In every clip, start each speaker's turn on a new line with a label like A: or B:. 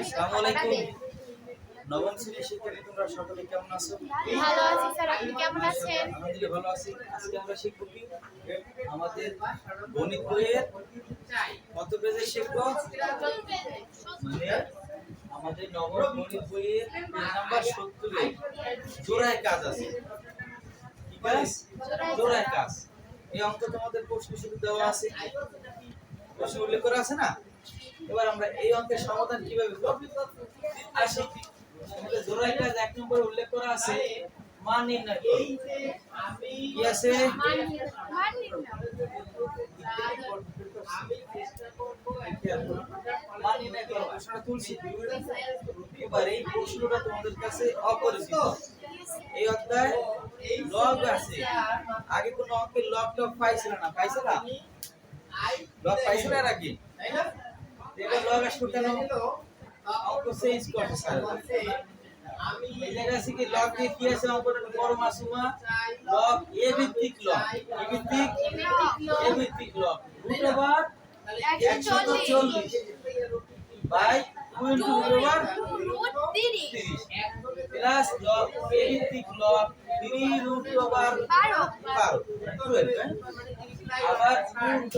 A: আসসালামু আলাইকুম। নবম শ্রেণির শিক্ষার্থী তোমরা সকলে কেমন আছো?
B: ভালো আছি স্যার আপনি কেমন আছেন?
A: আলহামদুলিল্লাহ ভালো আছি। আজকে আমরা শিখব কি? আমাদের গণিত বইয়ের কত পেজে শিখব? মানে আমাদের নবম গণিত বইয়ের পেজ নাম্বার সত্তরে জোড়ায় কাজ আছে। কি কাজ? জোড়ায় কাজ। এই অঙ্ক তোমাদের প্রশ্ন শুরু দেওয়া আছে প্রশ্ন উল্লেখ করা আছে না? এবার আমরা এই অঙ্কের সমাধান কীভাবে করব? কাজ এক নম্বরে উল্লেখ করা আছে প্রশ্নটা তোমাদের কাছে অপরিচিত। এই অধ্যায় লগ আছে। আগে কোনো অঙ্কের লগ টগ পাইছিল না পাইছিল না? লগ পাইছিল না নাকি এবার লগ স্যার এই জায়গায় আছে কি লগ দিয়ে কি আছে অঙ্কটা বড় মাসুমা। লগ এ ভিত্তিক লগ এ ভিত্তিক? এ ভিত্তিক লগ রুট ওভার একশো চল্লিশ। বাই টু রুট ওভার তিরিশ। প্লাস লগ এ ভিত্তিক লগ থ্রি রুট ওভার আবার two root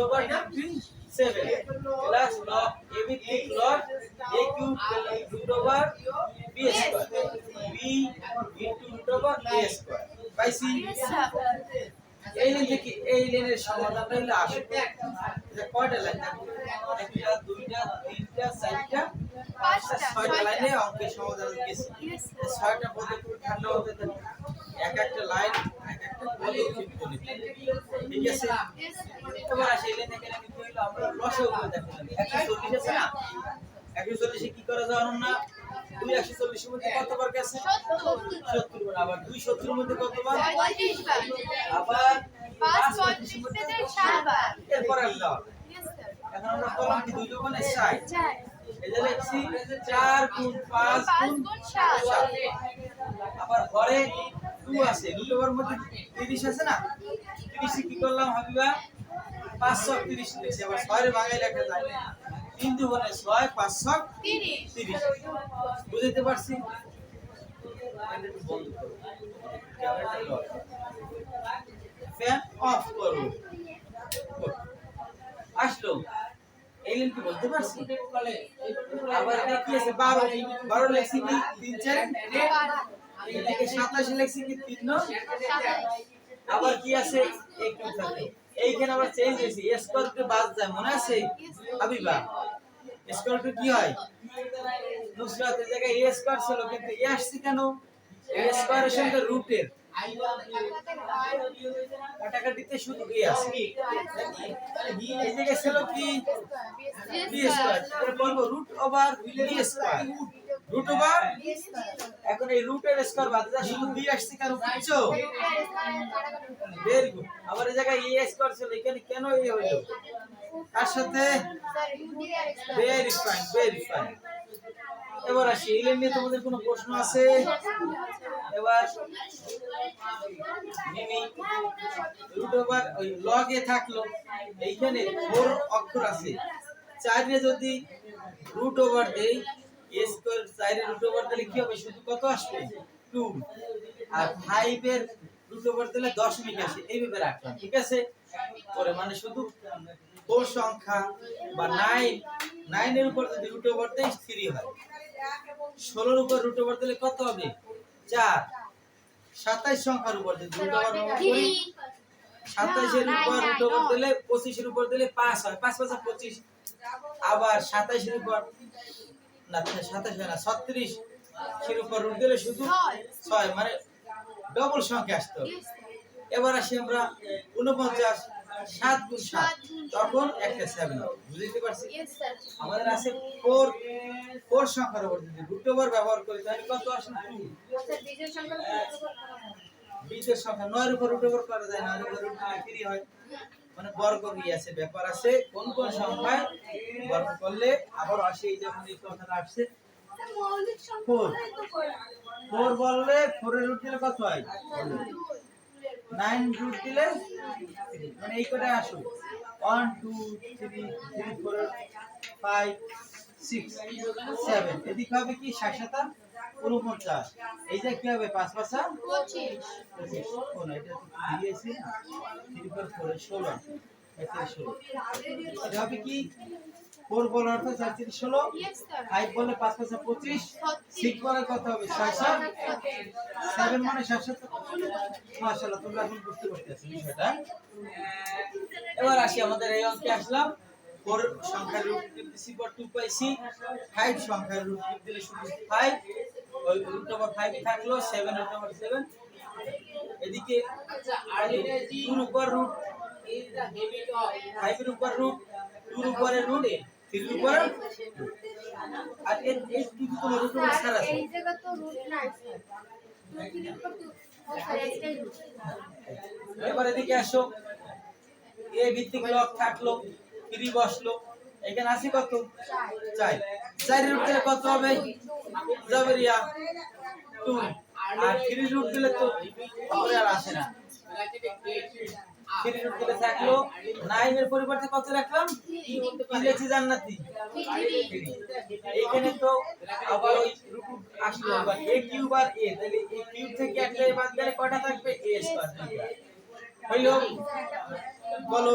A: over seven plus log A ভিত্তিক log A cube root over B square B into root over A square পাইছি এই line থেকে এই লাইনের সমাধানটা হলো আসে এটা কয়টা লাইন একটা দুইটা তিনটা চারটা পাঁচটা ছয়টা লাইনে অঙ্কের সমাধান গেছি। ছয়টা পদক্ষেপ ঠান্ডা হতে থাকে এক একটা লাইন এক একটা পদক্ষেপ করে ঠিক আছে? এবার আসে এই লাইনে কেন কিন্তু আমরা লসে উপরে দেখো একশো চল্লিশ আছে না? একশো চল্লিশে কি করা যাওয়ার না? দুই একশো চল্লিশের মধ্যে কতবার গেছে? সত্তর। বার। আবার দুই সত্তরের মধ্যে কতবার? আবার পাঁচ পঁয়ত্রিশের মধ্যে এরপর আর যাওয়া এখন আমরা কলম কি? দুই দোকানে চাই এই যে লিখছি চার গুণ পাঁচ গুণ সাত। আবার ঘরে টু আছে। দুটোর মধ্যে তিরিশ আছে না? তিরিশে কি করলাম হাবিবা? পাঁচশো তিরিশ লিখছি। আবার ছয়ের বাঙালি লেখা যায়। তিন দুগুণে ছয় পাঁচশো তিরিশ। বুঝতে পারছি। ফ্যান অফ করো। আসলো। এই লাইন কি বলতে পারছি? আবার এটা কি আছে? বারো। বারো লেখছি কি? তিন চার? এদিকে সাতাশে লেখছি কি? তিন? আবার কি আছে? একটু থাকে। এইখানে আবার চেঞ্জ হয়েছি। স্কোয়ারকে বাদ যায়, মনে আছে? হাবিবা স্কোয়ারটা কি হয়? নুসরাতের জায়গায় এ স্কোয়ার ছিল, কিন্তু এ আসছে কেন? এ স্কোয়ারের সঙ্গে রুটের কাটাকাটিতে শুধু এই জায়গায় ছিল কি? বলব root over B square root over এখন এই রুটের স্কোয়ার বাদ যা শুধু বি আসছে কেন বুঝছ? ভেরি গুড আবার এই জায়গায় এ স্কোয়ার ছিল, এখানে কেন এ হইল তার সাথে? ভেরি ফাইন ভেরি ফাইন এবার আসি এই লাইন নিয়ে তোমাদের কোনো প্রশ্ন আছে? এবার মিমি রুট ওভার ওই লগে থাকল, এইখানে ফোর অক্ষর আছে। চারে যদি রুট ওভার দেই এ স্কয়ার চারে রুট ওভার দিলে কি হবে? শুধু কত আসবে? টু আর ফাইভ রুট ওভার দিলে দশমিক আসে। এইভাবে রাখলাম ঠিক আছে? পরে মানে শুধু ফোর সংখ্যা বা নাইন নাইনের উপর যদি রুট ওভার দেয় থ্রি হয়। ষোলোর উপর রুট ওভার দিলে কত হবে? চার। সাতাইশ সংখ্যার উপর যদি রুট ওভার করি সাতাইশের উপর রুট ওভার দিলে পঁচিশের উপর দিলে পাঁচ হয়। পাঁচ পাঁচ পঁচিশ। আবার সাতাইশের উপর না সাতাইশ হয় না ছত্রিশ। এর উপর রুট দিলে শুধু ছয়। মানে ডবল সংখ্যা আসতে এবার আসি আমরা উনপঞ্চাশ সাত গুণ সাত। তখন একটা সেভেন হবে বুঝতে পারছি? আমাদের আছে ফোর ফোর সংখ্যার উপর যদি রুট ব্যবহার করি তাহলে কত আসে টু বিশের সংখ্যা নয়ের উপর রুট ওভার করা যায় নয়ের উপর রুট থ্রি হয়। মানে বর্গ আছে? ব্যাপার আছে, কোন কোন সংখ্যায় বর্গ করলে আবার আসে এই যেমন এই কথাটা আসছে। ফোর। ফোর বললে ফোরের রুট দিলে কত হয়? নাইন রুট দিলে মানে এই করে আসুক। One two three three four five six seven এদিকে হবে কি ষাট সাতা উনপঞ্চাশ এই যে কি হবে? পাঁচ পাঁচা
B: পঁচিশ।
A: পঁচিশ। ও না এটা দিয়েছি। থ্রি ফোর ফোর ষোলো। এটা হবে কি? ফোর বল অর্থ চার তিন ষোলো। ফাইভ বলে পাঁচ পাঁচা পঁচিশ। সিক্স বলে কত হবে? ষাট সাত সেভেন মানে সাত তোমরা এখন বুঝতে পারতেছো বিষয়টা। এবার আসি আমাদের এই অঙ্কে আসলাম। ফোর সংখ্যার রুট দিচ্ছি পর টু পাইছি। ফাইভ সংখ্যার রুট দিলে শুধু ফাইভ ওই রুট ওভার ফাইভ থাকল সেভেন রুট ওভার সেভেন এদিকে টুর উপর রুট ফাইভের উপর রুট টুর উপরে রুট থ্রির উপরে আর এর এই টু কোনো রুট ওভার
B: স্যার
A: আছে?
B: এই জায়গা তো রুট নাই।
A: এবার এদিকে আসো। এ ভিত্তিক লক থাকল। ফ্রি বসল। এখানে আছে কত? চাই চারের রুট দিলে কত হবে? জাবেরিয়া টু। আর থ্রি রুট দিলে তো আর আসে না। থ্রি রুট দিলে পরিবর্তে কত রাখলাম? লিখছি জান্নাতি? এখানে তো আবার ওই এ কিউব আর এ এ কিউব থেকে একটা বাদ কয়টা থাকবে? এ স্কয়ার হইল? বলো।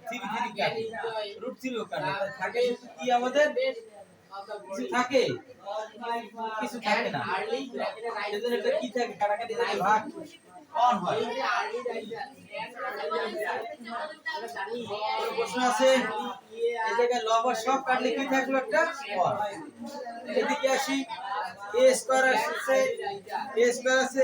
A: থ্রি থ্রি কাটলো রুট কাটলো তাহলে থাকে শুধু কি আমাদের? কিছু থাকে? কিছু থাকে না। সেজন্য এটা কি থাকে? কাটাকাটি থাকে ভাগ। অন হয়। প্রশ্ন আছে? এই জায়গায় লবার সব কাটলে কি থাকল একটা? এদিকে আসি। এ স্কয়ার আসছে এ স্কয়ার আছে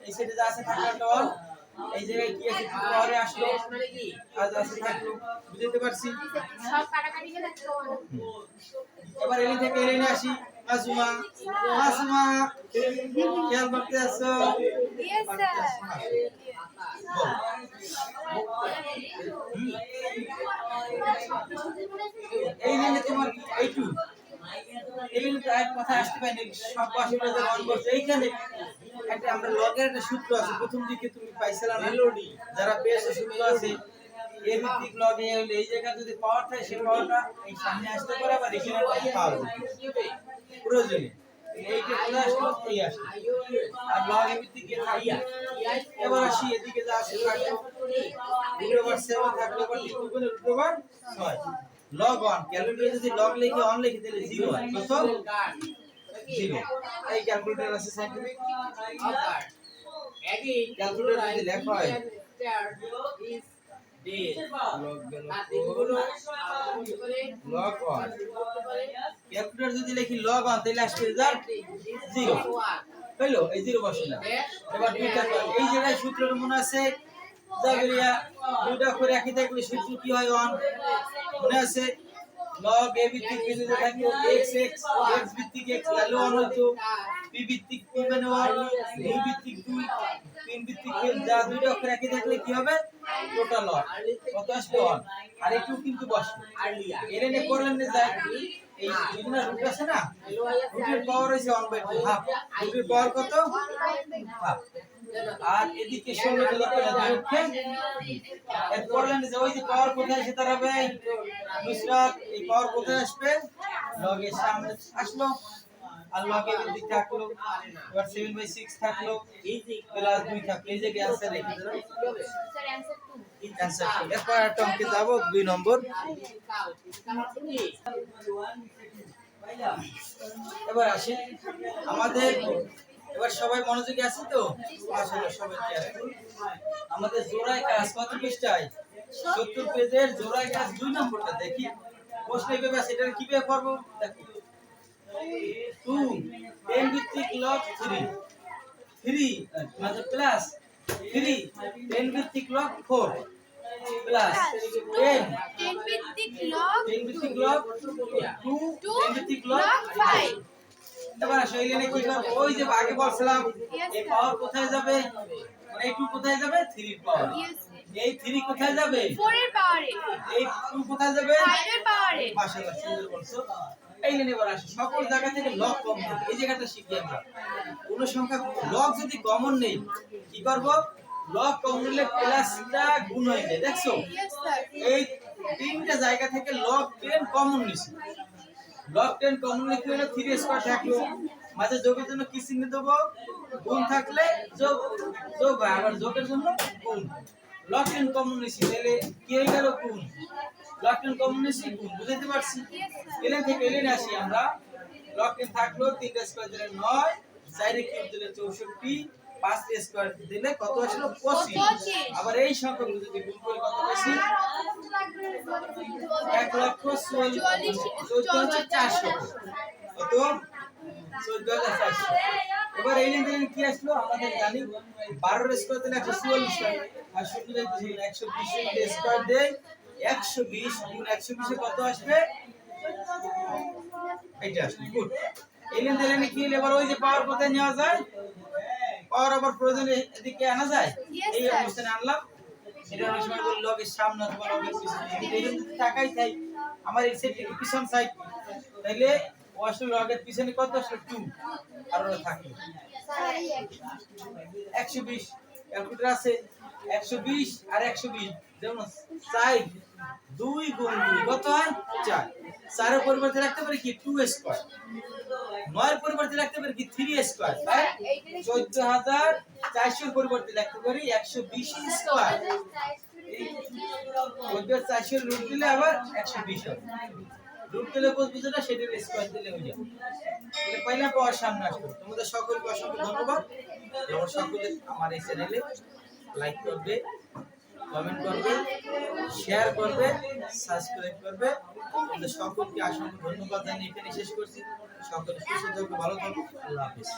A: এই সাইডে যা আছে থাকল অন এই জায়গায় কি আছে পরে আসলো। যা আছে থাকল বুঝতে পারছি? এবার এলি থেকে এলিনে আসি। মাসুমা মাসুমা খেয়াল করতে আসো
B: Yes, sir.
A: বল এই লাইনে তোমার এইটু এই কথা আসতে পারিনি সব পাশে এইখানে একটা আমরা লগের একটা সূত্র আছে প্রথম দিকে তুমি পাইছিলা না। যারা পেয়েছ সূত্র আছে এ ভিত্তিক লগে হইলে এই জায়গা যদি পাওয়ার থাকে সেই পাওয়ারটা এই সামনে আসতে পারে এখানে পাওয়া প্রয়োজনে। এইটা কোথায় আসলো এই আসলো। আর লগে এবার আসি এদিকে যা আছে থাকল। রুট সেভেন থাকল বা টি টুকুনে রুট ওভার ছয়। লগ অন ক্যালকুলেটর যদি লগ লিখে অন লিখে দিলে জিরো হয়। কত? জিরো এই ক্যালকুলেটর আছে সাইন্টিফিক ক্যালকুলেটর যদি লেখা হয়। লগ অন ক্যালকুলেটর যদি লিখি লগ অন তাহলে আসবে রেজাল্ট জিরো হইল এই জিরো বসে না। এবার দুইটা এই জায়গায় সূত্রের মনে আছে জাগরিয়া দুইটা করে একই থাকলে সূত্র কি হয় অন মনে আছে? লগ এ ভিত্তিক বি যদি থাকে x x x ভিত্তিক x তাহলে অন হতো p ভিত্তিক, p মানে অন দুই ভিত্তিক দুই, তিন ভিত্তিক যা দুইটা অক্ষর একই থাকলে কি হবে? টোটাল অন কত আসবে? অন আর একটু কিন্তু বসবে। এর এনে করলেন না যায়। এই বিভিন্ন রুট আছে না? রুটের পাওয়ার হইছে 1 বাই 2 হাফ রুটের পাওয়ার কত? হাফ আর এদিকে ষোলো দক্ষে করলেন যে ওই যে পাওয়ার কোথায় এসে দাঁড়াবে, নুসরাত এই পাওয়ার কোথায় আসবে। লগের সামনে আসলো। আর দিক থাকল, এবার সেভেন বাই সিক্স থাকল প্লাস এরপর একটা যাব, দুই নম্বর। এবার আমাদের এবার সবাই মনোযোগী আছে তো? আসলে সবাই আমাদের জোড়ায় কাজ কত পৃষ্ঠায়। সত্তর পেজের জোড়ায় কাজ দুই নম্বরটা দেখি। প্রশ্ন এইভাবে আছে এটা কীভাবে করব? দেখো। টু টেন ভিত্তিক লগ থ্রি থ্রি মানে প্লাস থ্রি টেন ভিত্তিক log four plus ten
B: ten ভিত্তিক লগ
A: টেন ভিত্তিক লগ টু টেন ভিত্তিক লগ
B: ফাইভ
A: এবার লাইনে কি করব ওই যে আগে বলছিলাম এই পাওয়ার কোথায় যাবে? মানে এই টু কোথায় যাবে? থ্রি পাওয়ার এই থ্রি কোথায় যাবে?
B: ফোরের পাওয়ারে
A: এই টু কোথায় যাবে?
B: ফাইভের পাওয়ারে
A: মাশাআল্লাহ সুন্দর বলছো। এই লাইনে এবার আসো। সকল জায়গা থেকে লগ কমন এই জায়গাটা শিখি আমরা। কোন সংখ্যা লগ যদি কমন নেই কি করব? লগ কমন নিলে প্লাসটা গুণ হয়ে যায়। দেখছ? এই তিনটা জায়গা থেকে লগ টেন কমন নিছি। লগ টেন কমন কি হলো থ্রি স্কোয়ার থাকল। মাঝে যোগের জন্য কি চিহ্ন দেবো? গুণ থাকলে যোগ যোগ হয়। আবার যোগের জন্য গুণ। লগ টেন কমন নিছি তাহলে কি হয়ে গেল? গুণ। লগ টেন কমন গুণ। বুঝতে পারছি? এলেন থেকে এলেন আসি আমরা। লগ টেন থাকল, তিনটা স্কোয়ার দিলে নয়, চাইরে কিউব দিলে চৌষট্টি পাঁচ স্কোয়ার দিলে কত আসলো? পঁচিশ। আবার এই সংখ্যাগুলো যদি গুণ করে কত পাইছি এক লক্ষ চোদ্দ হাজার চারশো। কত? চোদ্দ হাজার চারশো। এবার এই লেন দিলেন কি আসলো? আমাদের জানি বারোর স্কোয়ার দিলে একশো চুয়াল্লিশ আর যাইতেছি একশো বিশ স্কোয়ার দেয় একশো বিশ গুণ একশো বিশে কত আসবে? এইটা আসবে গুড। এই লেন দিলেন কি? এবার ওই যে পাওয়ার কোথায় নেওয়া যায় পাওয়ার আবার প্রয়োজনে এদিকে আনা যায় এই. অবস্থানে আনলাম এটা অনেক সময় বলি লগের সামনে অথবা লগের পিছনে কিন্তু এটা যদি তাকাই তাই আমার এই থেকে পিছন সাইড তাইলে ও আসলে লগের পিছনে কত আসলে টু আর ওরা থাকল একশো বিশ ক্যালকুলেটার আছে একশো বিশ আর একশো বিশ। যেমন চার দুই গুণ দুই, কত হয়? চার। পরিবর্তে রাখতে পারি কি? স্কোয়ার নয়ের পরিবর্তে রাখতে পারি কি? স্কোয়ার চোদ্দ হাজার পরিবর্তে রাখতে পারি রুট দিলে আবার একশো বিশ হবে। রুট দিলে যেটা সেটার স্কোয়ার দিলে হয়ে যাবে। পয়লা পাওয়ার সামনে আসবে। তোমাদের সকলকে অসংখ্য ধন্যবাদ। সকলে আমার এই চ্যানেলে লাইক করবে কমেন্ট করবে শেয়ার করবে সাবস্ক্রাইব করবে। তোমাদের সকলকে অসংখ্য ধন্যবাদ জানিয়ে এখানে শেষ করছি। সকলে সুস্থ থাকবে ভালো থাকবে আল্লাহ হাফেজ।